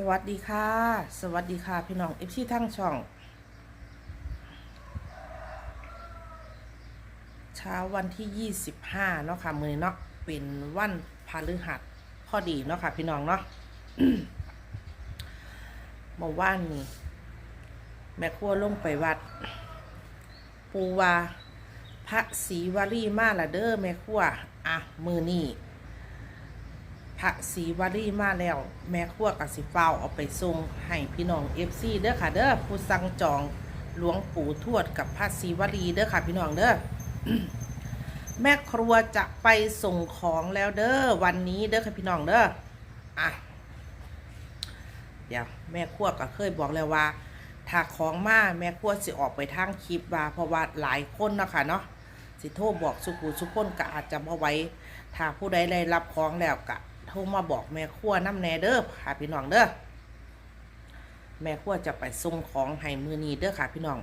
สวัสดีค่ะ สวัสดีค่ะ พี่น้องเอฟซีทั้งช่อง เช้าวันที่ 25 เนาะค่ะ มือเนาะเป็นวันพฤหัสพอดีเนาะค่ะ พี่น้องเนาะเมื่อวานนี้แม่ครัวลงไปวัด ปูวาพระศรีวลีมาละเด้อแม่ครัวอะมือนี้ พระศรีวลีมาแล้ว แม่ครัวกับสิเฝ้าเอาไปส่งให้พี่น้องเอฟซีเด้อค่ะเด้อผู้สั่งจองหลวงปู่ทวดกับพระศรีวลีเด้อค่ะพี่น้องเด้อแม่ครัวจะไปส่งของแล้วเด้อวันนี้เด้อค่ะพี่น้องเด้ออะเดี๋ยวแม่ครัวก็เคยบอกแล้วว่าถ้าของมาแม่ครัวสิออกไปทางคลิปว่าเพราะว่าหลายคนนะคะเนาะสิโทรบอกสุกูสุกคนก็อาจจะมาไว้ ถ้าผู้ใดได้รับของแล้วก็ โทรมาบอกแม่ครัวน้ำแน่เด้อค่ะพี่น้องเด้อแม่ครัวจะไปส่งของให้มือนีเด้อค่ะพี่น้อง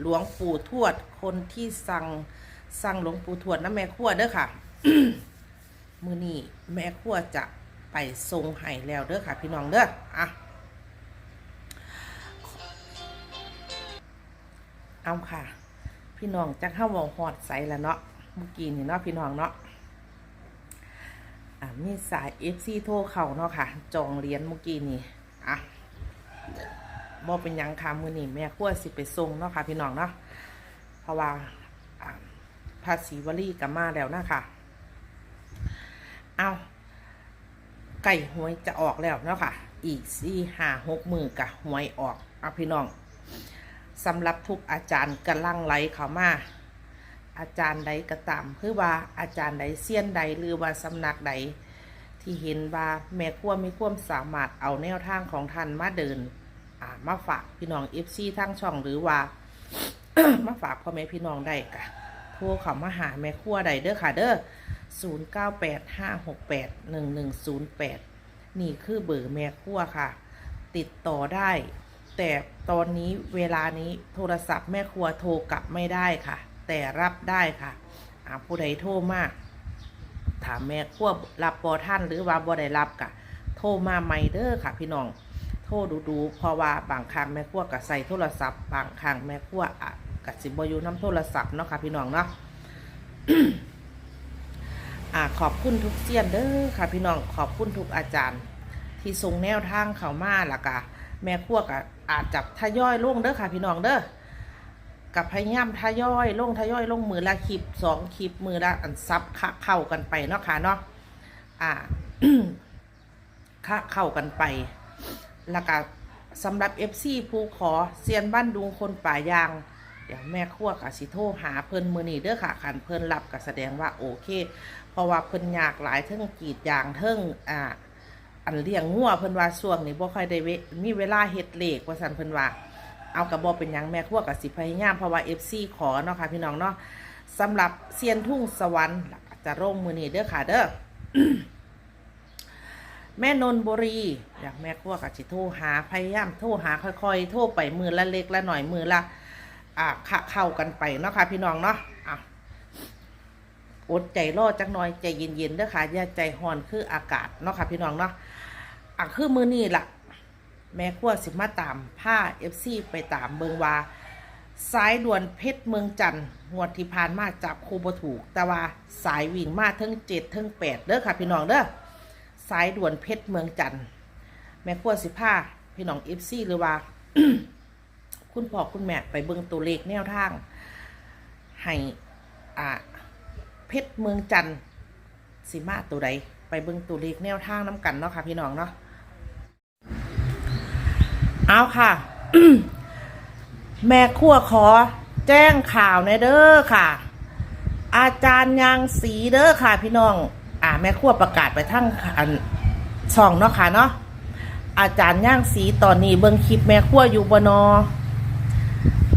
หลวงปู่ทวดคนที่สั่งสั่งหลวงปู่ทวดนะแม่ครัวเด้อค่ะมือนีแม่ครัวจะไปส่งให้แล้วเด้อค่ะ พี่น้องเด้ออะเอาค่ะ พี่น้องจักเข้าวงหอดใสแล้วเนาะเมื่อกี้นี่เนาะพี่น้องเนาะ มีสาย FC โทรเข้าเนาะค่ะ จองเหรียญเมื่อกี้นี่อะบ่เป็นยังค่ะมือนี้แม่ครัวสิไปส่งเนาะค่ะ พี่น้องเนาะเพราะว่าภาษีวลีกับมาแล้วนะค่ะเอาไก่หวยจะออกแล้วเนาะค่ะ อีกสี่ห้าหกมือกับหวยออกเอาพี่น้องสำหรับทุกอาจารย์กำลังไหลเข้ามา อาจารย์ใดก็ตามคือว่าอาจารย์ใดเซียนใดหรือว่าสำนักใด ที่เห็นว่าแม่ครัวมีความสามารถเอาแนวทางของท่านมาเดินอ่ามาฝากพี่น้องเอฟซีทั้งช่องหรือว่ามาฝากพ่อแม่พี่น้องได้กะโทรเข้ามาหาแม่ครัวใดเด้อค่ะ เด้อ0 9 8 5 6 8 1 1 0 8นี่คือเบอร์แม่ครัวค่ะ ติดต่อได้ แต่ตอนนี้เวลานี้โทรศัพท์แม่ครัวโทรกลับไม่ได้ค่ะ แต่รับได้ค่ะผู้ใดโทรมาก ถามแม่ครัวรับบอท่านหรือว่าบอได้รับกะ โทรมาใหม่เด้อค่ะ พี่น้อง โทรดูดูๆเพราะว่าบางครั้งแม่ครัวก็ใส่โทรศัพท์ บางครั้งแม่ครัวอะกับสิบอยู่น้ำโทรศัพท์เนาะค่ะพี่น้องเนาะอ่าขอบคุณทุกเซียนเด้อค่ะ พี่น้องขอบคุณทุกอาจารย์ ที่ส่งแนวทางเข้ามาล่ะกะแม่ครัวก็อาจจะทยอยล่วงเด้อค่ะ พี่น้องเด้อ กับพยายามทยอยลงทยอยลงมือละคลิปสองคลิปมือละอันซับคะเข้ากันไปเนาะค่ะเนาะอ่าคะเข้ากันไป แล้วก็สำหรับ FC ผู้ขอเซียนบ้านดุงคนป่ายาง เดี๋ยวแม่ครัวกับสิโทหาเพิ่นมือนี้เด้อค่ะคันเพิ่นรับก็แสดงว่าโอเค เพราะว่าเพิ่นยากหลายเทิงกีดยางเทิงอ่าอันเลี้ยงงัวเพิ่นว่าช่วงนี้บ่ค่อยได้เวมีเวลาเฮ็ดเลขว่าซั่นเพิ่นว่า เอากระบอกเป็นยังแม่ครัวกับสิพยายามเพราะว่า FC ขอเนาะค่ะพี่น้องเนาะสำหรับเซียนทุ่งสวรรค์จะร่งมือนี้เด้อค่ะเด้อแม่นนบุรีอยากแม่ครัวกับสิโทรหาพยายามโทรหาค่อยๆโทรไปมือละเล็กละหน่อยมือละอ่าขะเข้ากันไปเนาะค่ะพี่น้องเนาะอะอดใจรอจักหน่อยใจเย็นๆเด้อค่ะอย่าใจห่อนคืออากาศเนาะค่ะพี่น้องเนาะอะคือมือนี้ล่ะ แม่ครัวสิมาตามผ้าเอฟซีไปตามเบิงวาสายด่วนเพชรเมืองจันทร์งวดที่ผ่านมาจับคูบถูก แต่ว่าสายวิ่งมาทั้งเจ็ดทั้งแปดเด้อค่ะพี่น้องเด้อสายด่วนเพชรเมืองจันทร์แม่ครัวสิผ้าพี่น้องเอฟซีหรือว่า คุณพ่อคุณแม่ไปเบิงตัวเลขแนวทางให้อ่าเพชรเมืองจันทร์สิมาตัวใดไปเบิงตัวเลขแนวทางน้กันเนาะค่ะพี่น้องเนาะ เอาค่ะ แม่ครัวขอแจ้งข่าวในเด้อค่ะ อาจารย์ยางสีเด้อค่ะ พี่น้อง อ่า แม่ครัวประกาศไปทั้งช่องเนาะค่ะเนาะอาจารย์ย่างสีตอนนี้เบิ่งคลิปแม่ครัวอยู่บนอ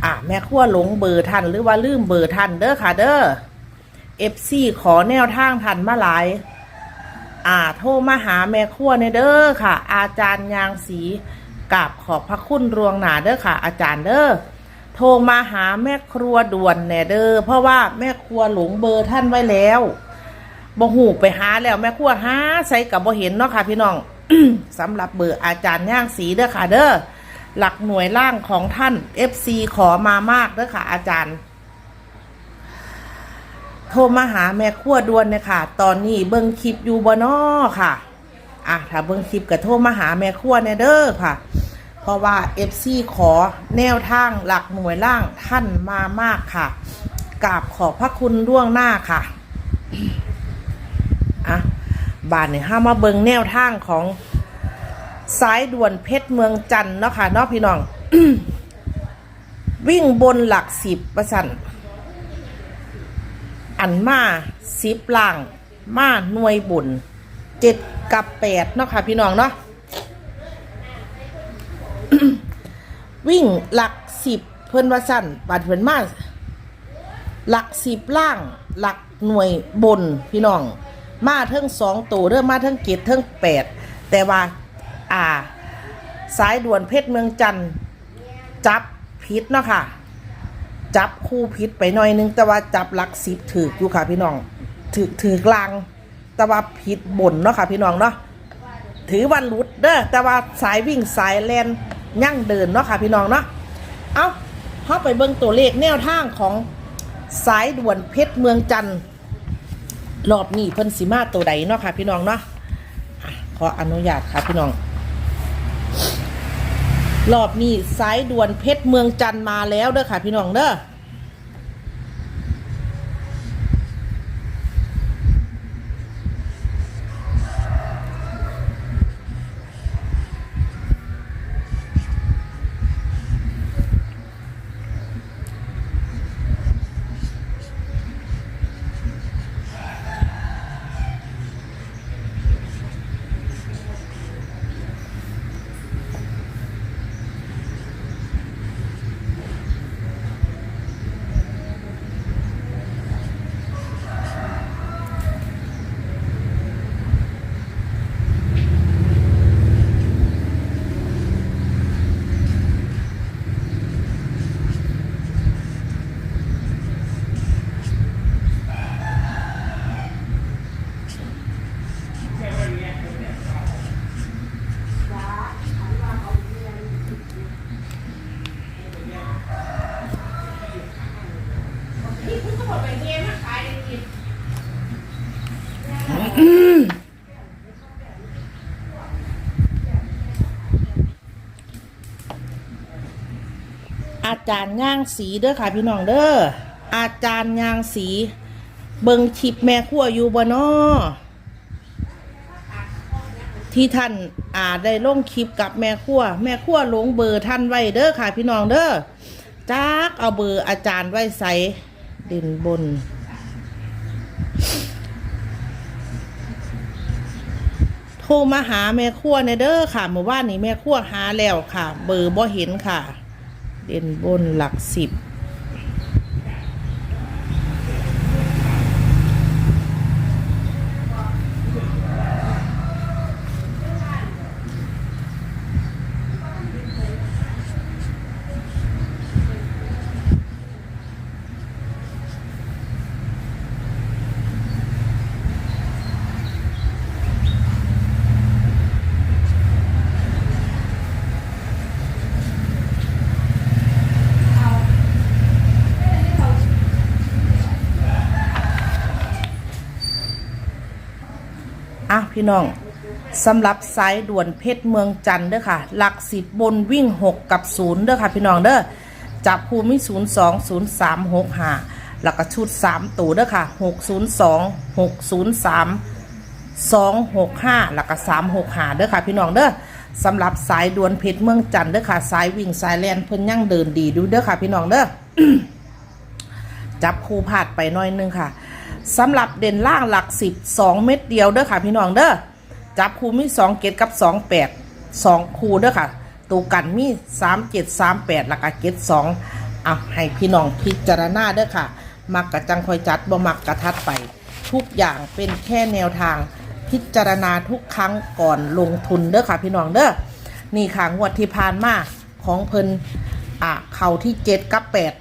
อ่าแม่ครัวหลงเบอร์ทันหรือว่าลืมเบอร์ทันเด้อค่ะ เด้อเอฟซีขอแนวทางทันมาหลายอ่า โทรมาหาแม่ครัวในเด้อค่ะ อาจารย์ยางสี กราบขอบพระคุณรวงหนาเด้อค่ะ อาจารย์เด้อโทรมาหาแม่ครัวด่วนแน่เด้อเพราะว่าแม่ครัวหลงเบอร์ท่านไว้แล้วบ่หูไปหาแล้วแม่ครัวหาใส่กับบ่เห็นเนาะค่ะ พี่น้องสำหรับเบอร์อาจารย์ย่างสีเด้อค่ะ เด้อหลักหน่วยล่างของท่าน FC ขอมามากเด้อค่ะ อาจารย์ โทรมาหาแม่ขั้วด่วนเนี่ยค่ะ ตอนนี้เบิ้งคลิปอยู่บ่นอค่ะอะถ้าเบิ้งคลิปก็โทรมาหาแม่ขั้วเนี่ยเด้อค่ะ เพราะว่า FC ขอแนวทางหลักหน่วยล่างท่านมามากค่ะกราบขอบพระคุณล่วงหน้าค่ะอะบานเนี่ยห้ามาเบิงแนวทางของสายด่วนเพชรเมืองจันเนาะค่ะเนาะพี่น้อง วิ่งบนหลักสิบประสันอันมาสิบล่าง มาหน่วยบุญเจ็ดกับแปดเนาะค่ะพี่น้องเนาะ วิ่งหลักสิบเพิ่นว่าสั่นบัดเพิ่นมาหลักสิบล่างหลักหน่วยบนพี่น้อง มาเทิงสองตัวเริ่มมาเทิงเกตเทิงแปดแต่ว่าอ่า สายด่วนเพชรเมืองจันทร์จับพิษเนาะค่ะ จับคู่พิษไปหน่อยนึง แต่ว่าจับหลักสิบถืออยู่ค่ะพี่น้องถือถือกลาง แต่ว่าพิษบนเนาะค่ะพี่น้องเนาะถือวันรุดเด้อแต่ว่าสายวิ่งสายแลน ยั่งเดินเนาะค่ะพี่น้องเนาะเอาเข้าไปเบิ้งตัวเลขแนวทางของสายด่วนเพชรเมืองจันทร์รอบนี้เพิ่นสีมาตัวใดเนาะค่ะพี่น้องเนาะอะขออนุญาตค่ะพี่น้อง รอบนี้สายด่วนเพชรเมืองจันทร์มาแล้วเด้อค่ะพี่น้องเด้อ อาจารย์ย่างสีเด้อค่ะพี่น้องเด้ออาจารย์ย่างสี เบิงชิปแม่ขั้วอยู่บ่นอที่ท่านอาจได้ลงคลิปกับแม่ขั้วแม่ขั้วลงเบอร์ท่านไว้เด้อค่ะพี่น้องเด้อจักเอาเบอร์อาจารย์ไว้ใส่ด่นบนโทรมาหาแม่ขั้วในเด้อค่ะเมื่อวานนี้แม่ขั้วหาแล้วค่ะ เบอร์บ่เห็นค่ะ เด่นบนหลักสิบ พี่น้องสำหรับสายด่วนเพชรเมืองจันทร์เด้อค่ะ หลักสิบบนวิ่งหกกับศูนย์เด้อค่ะ พี่น้องเด้อจับภูมิศูนย์สองศูนย์สามหกห้าแล้วก็ชุดสามตัวเด้อค่ะหกศูนย์สองหกศูนย์สามสองหกห้าแล้วก็สามหกห้าเด้อค่ะ พี่น้องเด้อสำหรับสายด่วนเพชรเมืองจันทร์เด้อค่ะ สายวิ่งสายแลนเพิ่นยังเดินดีดูเด้อค่ะ พี่น้องเด้อจับคู่พลาดไปหน้อยนึงค่ะ สำหรับเด่นล่างหลักสิบสองเม็ดเดียวเด้อค่ะพี่น้องเด้อจับคู่มีสองเกตกับสองแปดสองคู่เด้อค่ะตัวกันมีสามเจ็ดสามแปดแล้วก็เกตสองเอาให้พี่น้องพิจารณาเด้อค่ะ มักกะจังคอยจัดบ่มักกะทัดไป ทุกอย่างเป็นแค่แนวทาง พิจารณาทุกครั้งก่อนลงทุนเด้อค่ะพี่น้องเด้อนี่ค่ะงวดที่ผ่านมาของเพิ่นอะเข่าที่เจ็ดกับแปด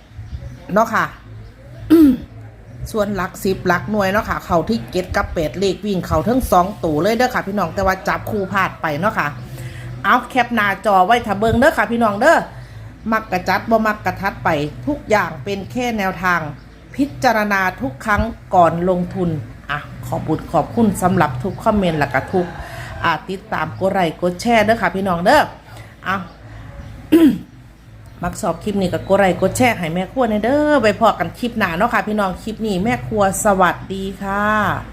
เนาะค่ะ ส่วนหลักสิบหลักหน่วยเนาะค่ะ เขาที่เก็ตกับเป็ดเลขวิ่งเขาทั้งสองตัวเลยเด้อค่ะพี่น้องแต่ว่าจับคู่พลาดไปเนาะค่ะ เอาแคปหน้าจอไว้ถ้าเบิ่งเด้อค่ะพี่น้องเด้อมักกระจัดบ่มักกระทัดไปทุกอย่างเป็นแค่แนวทาง พิจารณาทุกครั้งก่อนลงทุนอะขอบุญขอบคุณสำหรับทุกคอมเมนต์และก็ทุกอ่าติดตามกดไลค์กดแชร์เด้อค่ะพี่น้องเด้อเอา มักสอบคลิปนี้ก็กดไลค์กดแชร์ให้แม่ครัวในเด้อไปพอกันคลิปหน้าเนาะค่ะ พี่น้องคลิปนี้แม่ครัวสวัสดีค่ะ